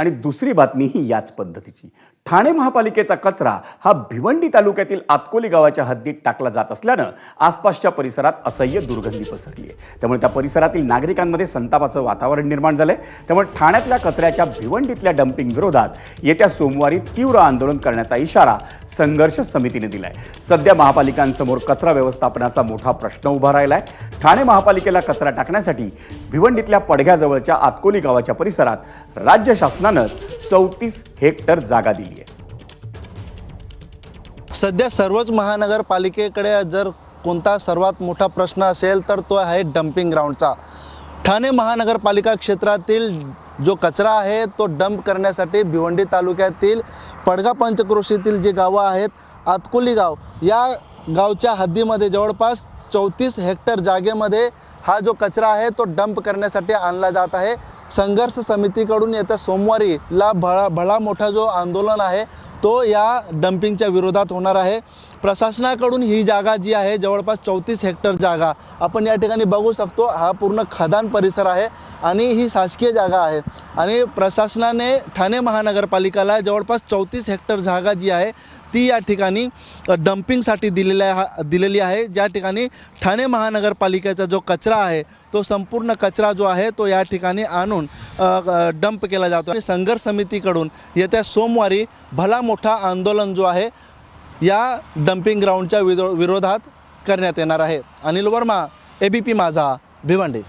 आणि दुसरी बातमी ही याच पद्धतीची. ठाणे महापालिकेचा कचरा हा भिवंडी तालुक्यातील आतकोली गावाच्या हद्दीत टाकला जात असल्यानं आसपासच्या परिसरात असह्य दुर्गंधी पसरली आहे त्यामुळे त्या परिसरातील नागरिकांमध्ये संतापाचं वातावरण निर्माण झालंय. त्यामुळे ठाण्यातल्या कचऱ्याच्या भिवंडीतल्या डम्पिंग विरोधात येत्या सोमवारी तीव्र आंदोलन करण्याचा इशारा संघर्ष समितीने दिलाय. सध्या महापालिकांसमोर कचरा व्यवस्थापनाचा मोठा प्रश्न उभा राहिलाय. ठाणे महापालिकेला कचरा टाकण्यासाठी भिवंडीतल्या पडघ्याजवळच्या आतकोली गावाच्या परिसरात राज्य शासनानं चौतीस हेक्टर जागा दिली आहे. सध्या सर्वच महानगरपालिकेकडे जर कोणता सर्वात मोठा प्रश्न असेल तर तो आहे डम्पिंग ग्राउंडचा ठाणे महानगरपालिका क्षेत्रातील जो कचरा आहे तो डंप करण्यासाठी भिवंडी तालुक्यातील पडगा पंचक्रोशीतील जी गावं आहेत आतकोली गाव या गावच्या हद्दीमध्ये जवळपास चौतीस हेक्टर जागेमध्ये हा जो कचरा आहे तो डंप करण्यासाठी आणला जात आहे. संघर्ष समितीकडून येत्या सोमवारीला भळा भळा मोठा जो आंदोलन आहे तो या डम्पिंगच्या विरोधात होणार आहे. प्रशासनाकडून ही जागा जी आहे जवळपास चौतीस हेक्टर जागा आपण या ठिकाणी बघू शकतो हा पूर्ण खदान परिसर आहे आणि ही शासकीय जागा आहे. आणि प्रशासनाने ठाणे महानगरपालिकेला जवळपास चौतीस हेक्टर जागा जी आहे ती या ठिकाणी डम्पिंगसाठी दिलेल्या दिलेली आहे. ज्या ठिकाणी ठाणे महानगरपालिकेचा जो कचरा आहे तो संपूर्ण कचरा जो आहे तो या ठिकाणी आणून डंप केला जातो. आणि संघर्ष समितीकडून येत्या सोमवारी भला मोठा आंदोलन जो आहे या डम्पिंग ग्राउंडच्या विरो विरोधात करण्यात येणार आहे. Anil Varma A B P माझा भिवंडी.